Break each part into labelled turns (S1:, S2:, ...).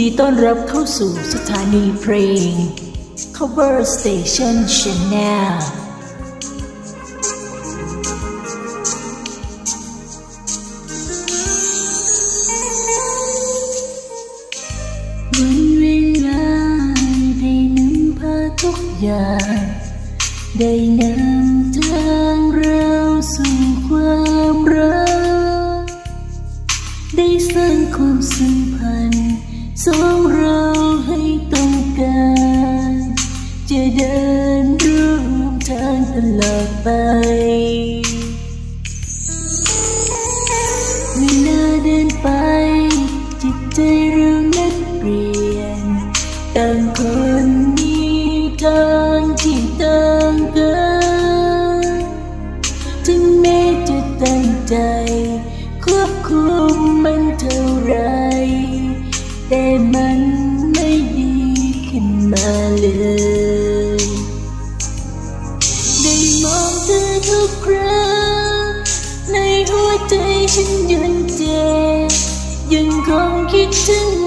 S1: ดีต้อนรับเข้าสู่สถานีเพลง Cover Station Channel วันเวลาได้นำพาทุกอย่าง ได้นำทางเราสู่ความรัก ได้สร้างความสัมพันธ์ สองเราให้ต้องการ จะเดินร่วมทางตลอดไปเวลาเดินไป จิตใจเรานั้นเปลี่ยนต่างคนมีทางที่ต่างกันถึงแม้จะตั้งใจควบคุม แต่มันไม่ดีขึ้นมาเลยได้มองเธอทุกครั้งในหัวใจฉันยังเจ็บยังคงคิดถึง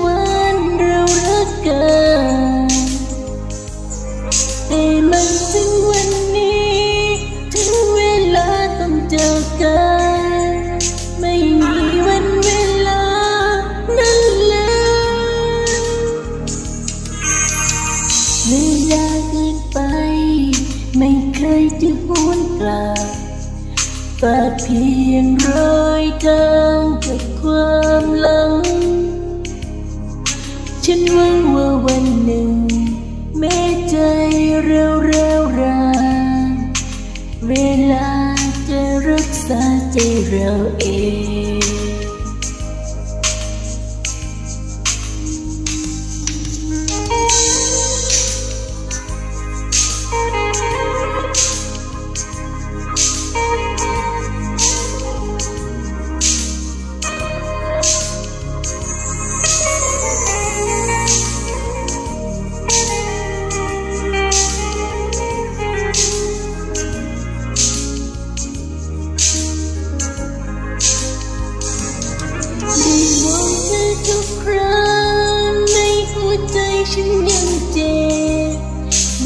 S1: จะหวนกลับฝากเพียงรอยทางกับความหลัง ฉันหวังว่าวันหนึ่ง แม้ใจเราเร้าวรานเวลาจะรักษาใจเราเอง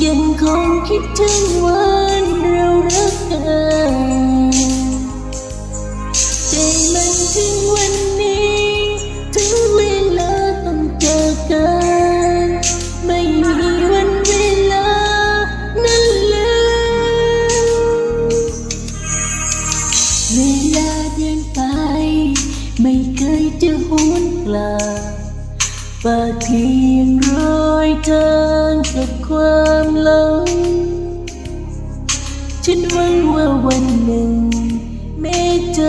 S1: ยังคงคิดถึงวันเรารักกันแต่มันถึงวันนี้ ถึงเวลาต้องเจอกัน ไม่มีวันเวลานั้นเลยเวลาเดินไป ไม่เคยจะหวนกลับฝากเพียง รอยทากับความหลัง ฉันหวังว่าวันหนึ่งแม้ใจ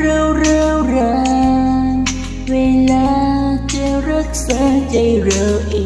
S1: เราเร้ารานเวลาจะรักษาใจเราเอง